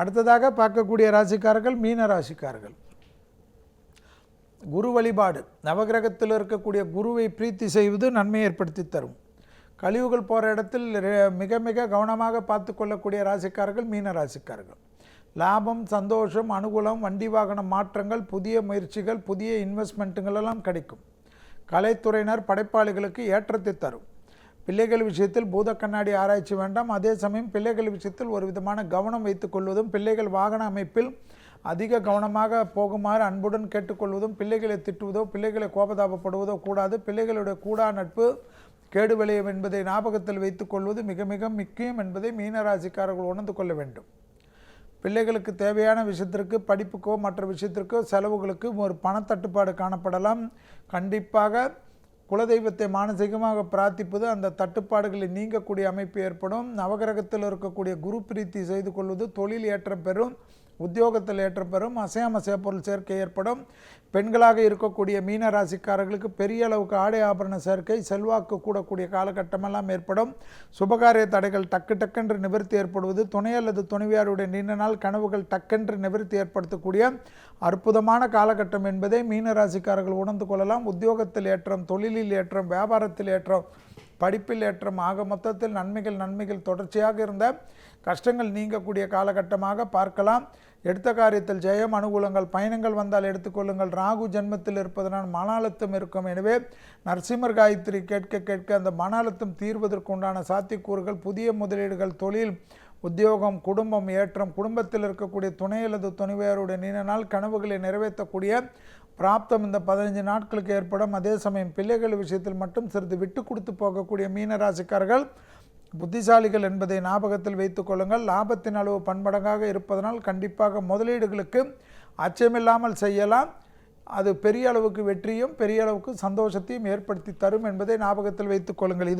அடுத்ததாக பார்க்கக்கூடிய ராசிக்காரர்கள் மீன ராசிக்காரர்கள். குரு வழிபாடு. நவகிரகத்தில் இருக்கக்கூடிய குருவை பிரீத்தி செய்வது நன்மை ஏற்படுத்தி தரும். கழிவுகள் போகிற இடத்தில் மிக மிக கவனமாக பார்த்து கொள்ளக்கூடிய ராசிக்காரர்கள் மீன ராசிக்காரர்கள். லாபம் சந்தோஷம் அனுகூலம் வண்டி வாகன மாற்றங்கள் புதிய முயற்சிகள் புதிய இன்வெஸ்ட்மெண்ட்டுகள் எல்லாம் கிடைக்கும். கலைத்துறையினர் படைப்பாளிகளுக்கு ஏற்றத்தை தரும். பிள்ளைகள் விஷயத்தில் பூத கண்ணாடி ஆராய்ச்சி வேண்டாம். அதே சமயம் பிள்ளைகள் விஷயத்தில் ஒரு விதமான கவனம் வைத்துக் கொள்வதும் பிள்ளைகள் வாகன அமைப்பில் அதிக கவனமாக போகுமாறு அன்புடன் கேட்டுக்கொள்வதும் பிள்ளைகளை திட்டுவதோ பிள்ளைகளை கோபதாபப்படுவதோ கூடாது. பிள்ளைகளுடைய கூடா நட்பு கேடு விளையும் என்பதை ஞாபகத்தில் வைத்துக் கொள்வது மிக மிக முக்கியம் என்பதை மீனராசிக்காரர்கள் உணர்ந்து கொள்ள வேண்டும். பிள்ளைகளுக்கு தேவையான விஷயத்திற்கு படிப்புக்கோ மற்ற விஷயத்திற்கோ செலவுகளுக்கு ஒரு பணத்தட்டுப்பாடு காணப்படலாம். கண்டிப்பாக குலதெய்வத்தை மானசீகமாக பிரார்த்திப்பது அந்த தட்டுப்பாடுகளை நீங்கக்கூடிய அமைப்பு ஏற்படும். நவகிரகத்தில் இருக்கக்கூடிய குரு பிரீத்தி செய்து கொள்வது தொழில் ஏற்றம் பெறும். உத்தியோகத்தில் ஏற்றப்பெறும் அசையாமசைய பொருள் சேர்க்கை ஏற்படும். பெண்களாக இருக்கக்கூடிய மீன ராசிக்காரர்களுக்கு பெரிய அளவுக்கு ஆடை ஆபரண சேர்க்கை செல்வாக்கு கூடக்கூடிய காலகட்டமெல்லாம் ஏற்படும். சுபகாரிய தடைகள் டக்கு டக்கென்று நிவர்த்தி ஏற்படுவது துணை அல்லது துணைவியாருடைய நீண்ட நாள் கனவுகள் டக்கென்று நிவர்த்தி ஏற்படுத்தக்கூடிய அற்புதமான காலகட்டம் என்பதை மீன ராசிக்காரர்கள் உணர்ந்து கொள்ளலாம். உத்தியோகத்தில் ஏற்றம் தொழிலில் ஏற்றம் வியாபாரத்தில் ஏற்றம் படிப்பில் ஏற்றம். ஆக மொத்தத்தில் நன்மைகள் நன்மைகள் தொடர்ச்சியாக இருந்த கஷ்டங்கள் நீங்கக்கூடிய காலகட்டமாக பார்க்கலாம். எடுத்த காரியத்தில் ஜெயம் அனுகூலங்கள் பயணங்கள் வந்தால் எடுத்துக்கொள்ளுங்கள் ராகு ஜென்மத்தில் இருப்பதனால் மன அழுத்தம் இருக்கும். எனவே நரசிம்மர் காயத்ரி கேட்க கேட்க அந்த மன அழுத்தம் தீர்வதற்கு உண்டான சாத்தியக்கூறுகள் புதிய முதலீடுகள் தொழில் உத்தியோகம் குடும்பம் ஏற்றம் குடும்பத்தில் இருக்கக்கூடிய துணை அல்லது துணைவையாருடைய நீண்ட நாள் கனவுகளை நிறைவேற்றக்கூடிய பிராப்தம் இந்த பதினஞ்சு நாட்களுக்கு ஏற்படும். அதே சமயம் பிள்ளைகள் விஷயத்தில் மட்டும் சிறிது விட்டு கொடுத்து போகக்கூடிய மீனராசிக்காரர்கள் புத்திசாலிகள் என்பதை ஞாபகத்தில் வைத்துக் கொள்ளுங்கள். லாபத்தின் அளவு பன்மடங்காக இருப்பதனால் கண்டிப்பாக முதலீடுகளுக்கு அச்சமில்லாமல் செய்யலாம். அது பெரிய அளவுக்கு வெற்றியும் பெரிய அளவுக்கு சந்தோஷத்தையும் ஏற்படுத்தி தரும் என்பதை ஞாபகத்தில் வைத்துக் கொள்ளுங்கள். இது